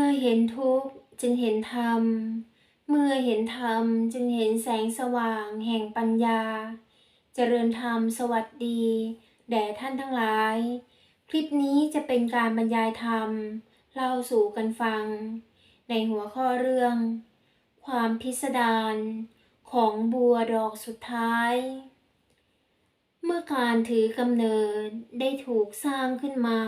มื่อเห็นทุกข์จึงเห็นธรรม เมื่อเห็นธรรมจึงเห็นแสงสว่างแห่งปัญญา เจริญธรรมสวัสดี แด่ท่านทั้งหลาย คลิปนี้จะเป็นการบรรยายธรรม เล่าสู่กันฟัง ในหัวข้อเรื่อง ความพิสดารของบัวดอกสุดท้าย เมื่อการถือกำเนิดได้ถูกสร้างขึ้นมา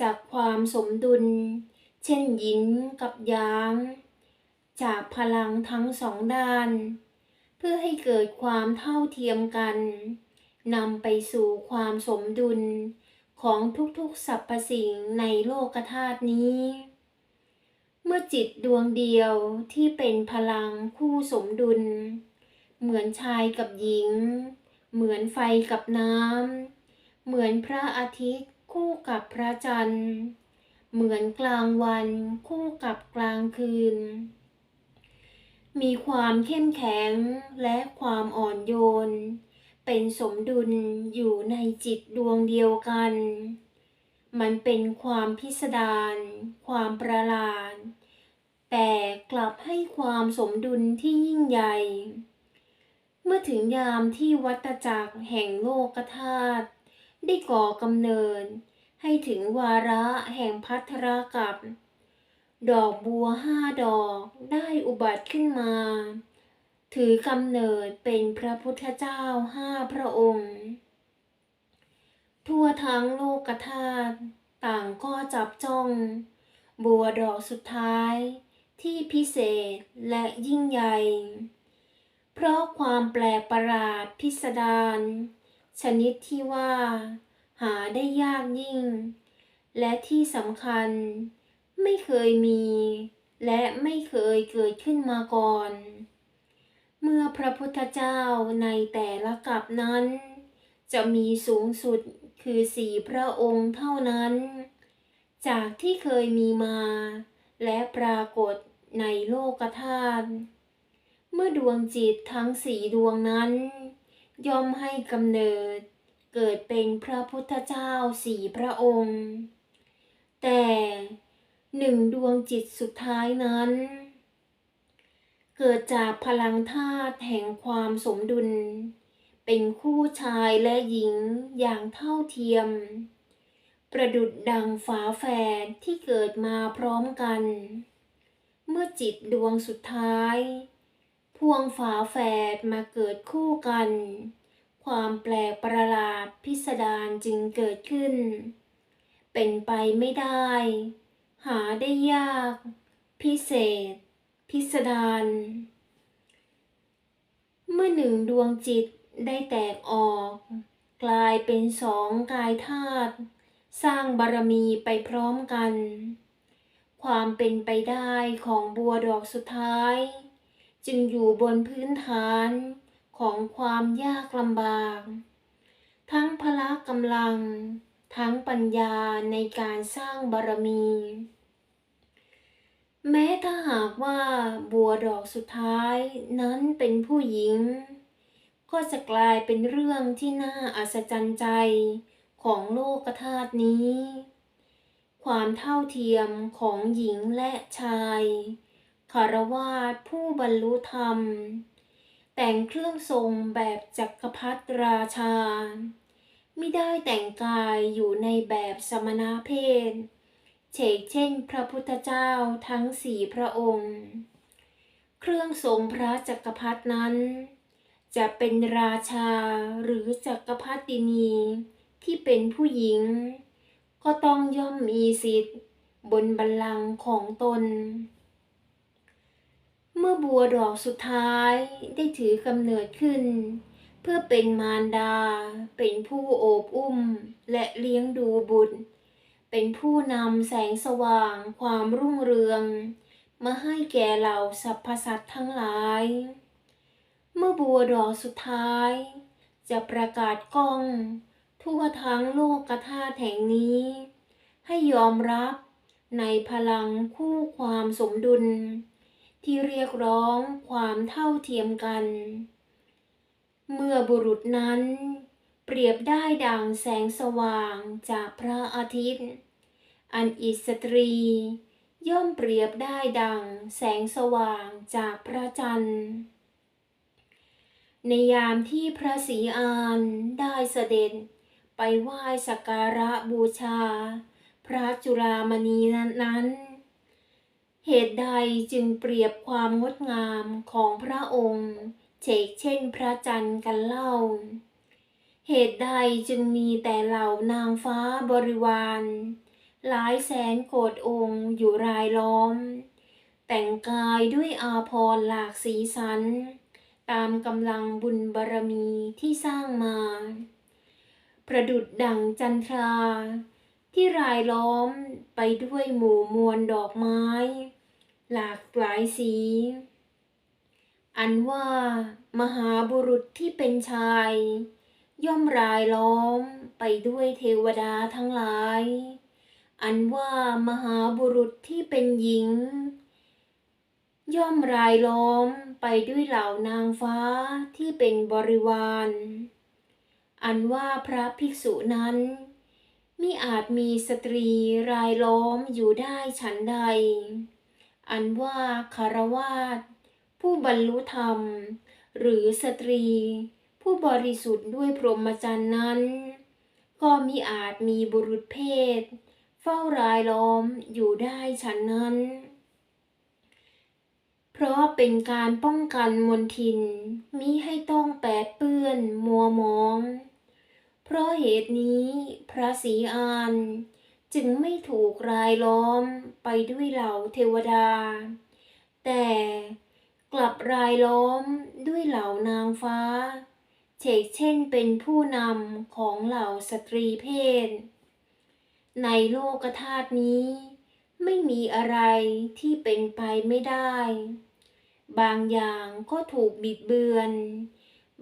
จากความสมดุล เช่นหยินกับหยาง จากพลังทั้งสองด้าน เพื่อให้เกิดความเท่าเทียมกันนำไปสู่ความสมดุลของทุกๆสรรพสิ่งในโลกธาตุนี้ เมื่อจิตดวงเดียวที่เป็นพลังคู่สมดุล เหมือนชายกับหญิง เหมือนไฟกับน้ำ เหมือนพระอาทิตย์คู่กับพระจันทร์ เหมือนกลางวันคู่กับกลางคืน มีความเข้มแข็งและความอ่อนโยน เป็นสมดุลอยู่ในจิตดวงเดียวกัน มันเป็นความพิสดารความประหลาด แต่กลับให้ความสมดุลที่ยิ่งใหญ่ เมื่อถึงยามที่วัตจักรแห่งโลกธาตุได้ก่อกำเนิด ให้ถึงวาระแห่งพัทรกับ ดอกบัวห้าดอกได้อุบัติขึ้นมา ถือกำเนิดเป็นพระพุทธเจ้าห้าพระองค์ ทั่วทั้งโลกธาตุต่างก็จับจ้อง บัวดอกสุดท้ายที่พิเศษและยิ่งใหญ่ เพราะความแปลกประหลาดพิสดารชนิดที่ว่า หาได้ยากยิ่ง และที่สำคัญ ไม่เคยมี และไม่เคยเกิดขึ้นมาก่อน เมื่อพระพุทธเจ้าในแต่ละกับนั้น จะมีสูงสุดคือสี่พระองค์เท่านั้น จากที่เคยมีมา และปรากฏในโลกธาตุเมื่อดวงจิตทั้งสี่ดวงนั้น ย่อมให้กำเนิด เกิดเป็นพระพุทธเจ้าสี่พระองค์ แต่หนึ่งดวงจิตสุดท้ายนั้น เกิดจากพลังธาตุแห่งความสมดุล เป็นคู่ชายและหญิงอย่างเท่าเทียม ประดุดดังฝาแฝดที่เกิดมาพร้อมกัน เมื่อจิตดวงสุดท้าย พวงฝาแฝดมาเกิดคู่กัน ความแปลกประหลาดพิสดารจึงเกิดขึ้น เป็นไปไม่ได้ หาได้ยาก พิเศษ พิสดารเมื่อหนึ่งดวงจิตได้แตกออก กลายเป็นสองกายธาตุสร้างบารมีไปพร้อมกัน ความเป็นไปได้ของบัวดอกสุดท้าย จึงอยู่บนพื้นฐาน ของความยากลำบาก ทั้งพละกำลัง ทั้งปัญญาในการสร้างบารมี แม้ถ้าหากว่าบัวดอกสุดท้ายนั้นเป็นผู้หญิง ก็จะกลายเป็นเรื่องที่น่าอัศจรรย์ใจของโลกธาตุนี้ ความเท่าเทียมของหญิงและชายคารวาสผู้บรรลุธรรม แต่งเครื่องทรงแบบจักรพรรดิราชาไม่ได้แต่งกายอยู่ในแบบสมณเพศเฉกเช่นพระพุทธเจ้าทั้งสี่พระองค์ เครื่องทรงพระจักรพรรดินั้น จะเป็นราชาหรือจักรพรรดินีที่เป็นผู้หญิง ก็ต้องย่อมมีสิทธิ์ บนบัลลังก์ของตน เมื่อบัวดอกสุดท้ายได้ถือกำเนิดขึ้น เพื่อเป็นมารดา เป็นผู้โอบอุ้ม และเลี้ยงดูบุตร เป็นผู้นำแสงสว่างความรุ่งเรือง มาให้แก่เหล่าสรรพสัตว์ทั้งหลาย เมื่อบัวดอกสุดท้าย จะประกาศก้อง ทั่วทั้งโลกธาตุแห่งนี้ ให้ยอมรับในพลังคู่ความสมดุล ที่เรียกร้องความเท่าเทียมกัน เมื่อบุรุษนั้น เปรียบได้ดังแสงสว่างจากพระอาทิตย์ อันอิสตรี ย่อมเปรียบได้ดังแสงสว่างจากพระจันทร์ในยามที่พระศรีอานได้เสด็จไปไหว้สักการะบูชา พระจุฬามณีนั้น เหตุใดจึงเปรียบความงดงามของพระองค์เฉกเช่นพระจันทร์กันเล่า เหตุใดจึงมีแต่เหล่านางฟ้าบริวาร หลายแสนโกดองค์อยู่รายล้อม แต่งกายด้วยอาภรณ์หลากสีสัน ตามกำลังบุญบารมีที่สร้างมา ประดุดดังจันทราที่รายล้อมไปด้วยหมู่มวลดอกไม้ หลากหลายสี อันว่ามหาบุรุษที่เป็นชาย ย่อมรายล้อมไปด้วยเทวดาทั้งหลาย อันว่ามหาบุรุษที่เป็นหญิง ย่อมรายล้อมไปด้วยเหล่านางฟ้าที่เป็นบริวาร อันว่าพระภิกษุนั้นมิอาจมีสตรีรายล้อมอยู่ได้ฉันใด อันว่าคารวาสผู้บรรลุธรรม หรือสตรี ผู้บริสุทธิ์ด้วยพรหมจรรย์นั้น ก็มิอาจมีบุรุษเพศ เฝ้ารายล้อมอยู่ได้ฉันนั้น เพราะเป็นการป้องกันมลทินมิให้ต้องแปดเปื้อนมัวมอง เพราะเหตุนี้พระศรีอาน จึงไม่ถูกรายล้อมไปด้วยเหล่าเทวดา แต่กลับรายล้อมด้วยเหล่านางฟ้าเฉกเช่นเป็นผู้นำของเหล่าสตรีเพศ ในโลกธาตุนี้ ไม่มีอะไรที่เป็นไปไม่ได้ บางอย่างก็ถูกบิดเบือน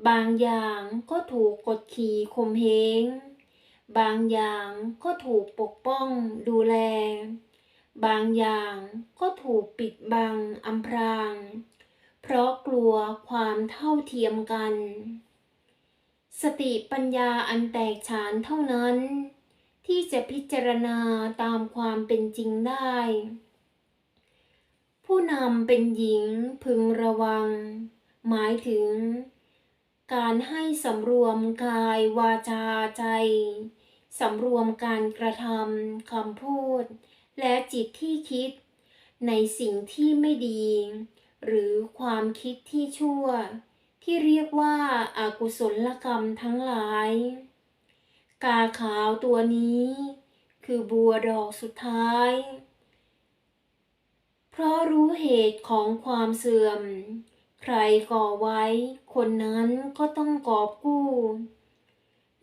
บางอย่างก็ถูกกดขี่ข่มเหง บางอย่างก็ถูกปกป้องดูแล บางอย่างก็ถูกปิดบังอำพราง เพราะกลัวความเท่าเทียมกัน สติปัญญาอันแตกฉานเท่านั้น ที่จะพิจารณาตามความเป็นจริงได้ ผู้นำเป็นหญิงพึงระวัง หมายถึง การให้สำรวมกายวาจาใจ สำรวมการกระทำคำพูด และจิตที่คิด ในสิ่งที่ไม่ดี หรือความคิดที่ชั่ว ที่เรียกว่าอากุศลกรรมทั้งหลาย กาขาวตัวนี้ คือบัวดอกสุดท้าย เพราะรู้เหตุของความเสื่อม ใครก่อไว้ คนนั้นก็ต้องกอบกู้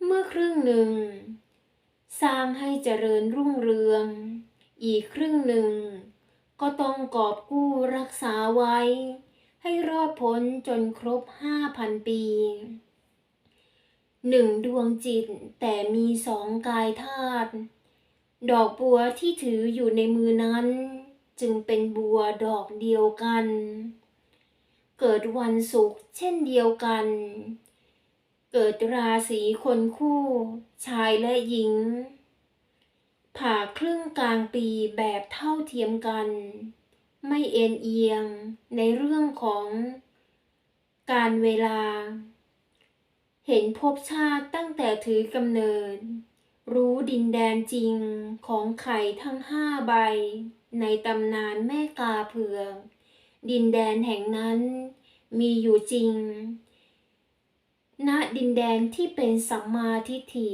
เมื่อครึ่งหนึ่ง สร้างให้เจริญรุ่งเรือง อีกครึ่งหนึ่ง ก็ต้องกอบกู้รักษาไว้ ให้รอดพ้นจนครบห้าพันปีหนึ่งดวงจิตแต่มีสองกายธาตุดอกบัวที่ถืออยู่ในมือนั้น จึงเป็นบัวดอกเดียวกัน เกิดวันศุกร์เช่นเดียวกัน เกิดราศีคนคู่ ชายและหญิง ผ่าครึ่งกลางปีแบบเท่าเทียมกัน ไม่เอ็นเอียงในเรื่องของการเวลา เห็นภพชาติตั้งแต่ถือกำเนิด รู้ดินแดนจริงของไข่ทั้งห้าใบ ในตำนานแม่กาเผือก ดินแดนแห่งนั้นมีอยู่จริง ณ ดินแดนที่เป็นสัมมาทิฏฐิ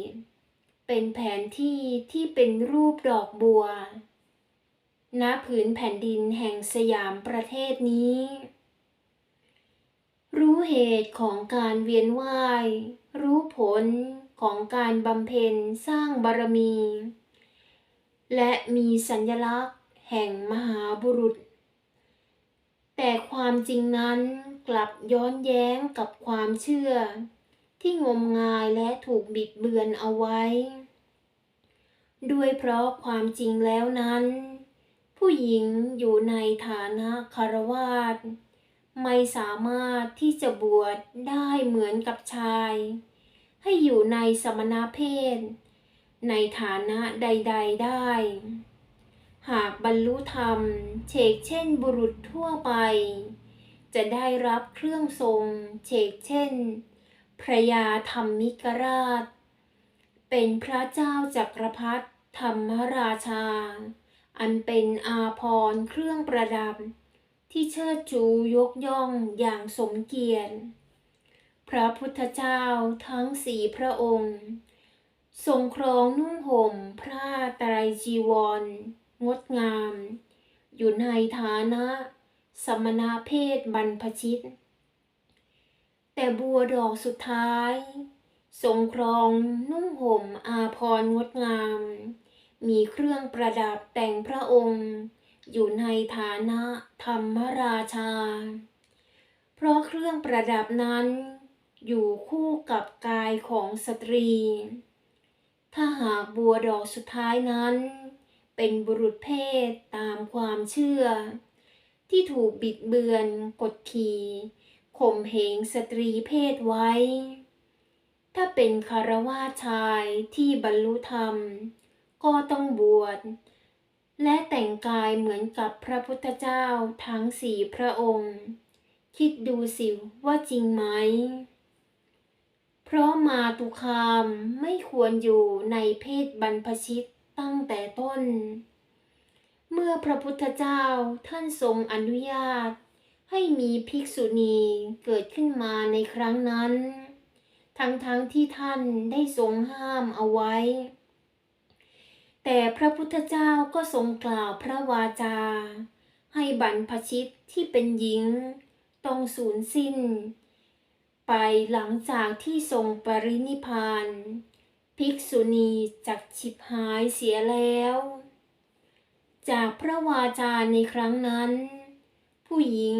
เป็นแผนที่ที่เป็นรูปดอกบัว ณ ผืนแผ่นดินแห่งสยามประเทศนี้ รู้เหตุของการเวียนว่าย รู้ผลของการบำเพ็ญสร้างบารมี และมีสัญลักษณ์แห่งมหาบุรุษ แต่ความจริงนั้นกลับย้อนแย้งกับความเชื่อ ที่งมงายและถูกบิดเบือนเอาไว้ ด้วยเพราะความจริงแล้วนั้น ผู้หญิงอยู่ในฐานะคารวาสไม่สามารถที่จะบวชได้เหมือนกับชาย ให้อยู่ในสมณเพศ ในฐานะใด ๆ ได้ หากบรรลุธรรมเฉกเช่นบุรุษทั่วไป จะได้รับเครื่องทรงเฉกเช่น พระยาธรรมมิกราช เป็นพระเจ้าจักรพรรดิธรรมราชา อันเป็นอาภรณ์เครื่องประดับ ที่เชิดชูยกย่องอย่างสมเกียรติ พระพุทธเจ้าทั้งสี่พระองค์ ทรงครองนุ่งห่มผ้าไตรจีวร งดงาม อยู่ในฐานะ สมณะเพศบรรพชิต แต่บัวดอกสุดท้ายทรงครองนุ่งห่มอาภรงดงาม มีเครื่องประดับแต่งพระองค์ อยู่ในฐานะธรรมราชา เพราะเครื่องประดับนั้น อยู่คู่กับกายของสตรี ถ้าหากบัวดอกสุดท้ายนั้น เป็นบุรุษเพศตามความเชื่อ ที่ถูกบิดเบือนกดขี่ข่มเหงสตรีเพศไว้ ถ้าเป็นคารวาชายที่บรรลุธรรม ก็ต้องบวช และแต่งกายเหมือนกับพระพุทธเจ้าทั้งสี่พระองค์ คิดดูสิว่าจริงไหม เพราะมาตุคามไม่ควรอยู่ในเพศบรรพชิต ตั้งแต่ต้น เมื่อพระพุทธเจ้าท่านทรงอนุญาต ให้มีภิกษุณีเกิดขึ้นมาในครั้งนั้น ทั้งๆทที่ท่านได้ทรงห้ามเอาไว้ แต่พระพุทธเจ้าก็ทรงกล่าวพระวาจา ให้บรรพชิตที่เป็นหญิง ต้องสูญสิ้น ไปหลังจากที่ทรงปรินิพพาน ภิกษุณีจักฉิบหายเสียแล้ว จากพระวาจาในครั้งนั้น ผู้หญิง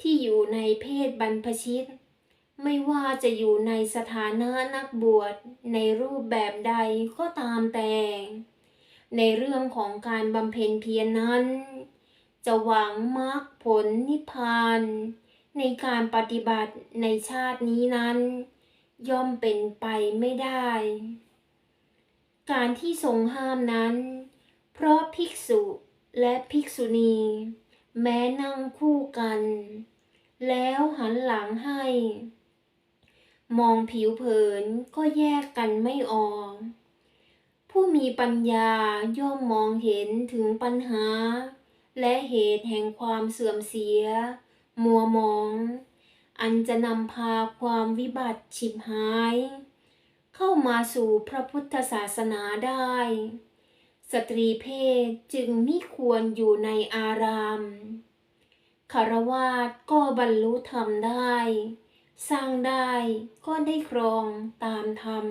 ที่อยู่ในเพศบรรพชิต ไม่ว่าจะอยู่ในสถานะนักบวชในรูปแบบใดก็ตามแต่ ในเรื่องของการบำเพ็ญเพียรนั้น จะหวังมรรคผลนิพพาน ในการปฏิบัติในชาตินี้นั้น ย่อมเป็นไปไม่ได้ การที่ทรงห้ามนั้น เพราะภิกษุและภิกษุณี แม้นั่งคู่กัน แล้วหันหลังให้ มองผิวเผินก็แยกกันไม่ออก ผู้มีปัญญาย่อมมองเห็นถึงปัญหา และเหตุแห่งความเสื่อมเสีย มัวมอง อันจะนำพาความวิบัติฉิบหาย เข้ามาสู่พระพุทธศาสนาได้ สตรีเพศจึงไมิควรอยู่ในอารามคารวาสก็บรรลุธรรมได้ สร้างได้ก็ได้ครองตามธรรม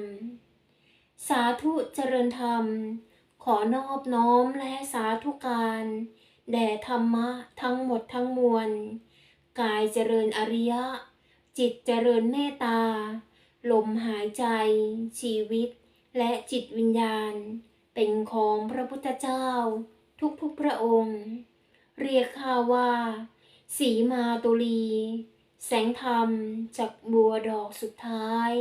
สาธุเจริญธรรม ขอนอบน้อมและสาธุการ แด่ธรรมะทั้งหมดทั้งมวล กายเจริญอริยะ จิตเจริญเมตตา ลมหายใจ ชีวิต และจิตวิญญาณ เป็นของพระพุทธเจ้า ทุกๆพระองค์ เรียกข้าว่า สีมาตุลี แสงธรรมจากบัวดอกสุดท้าย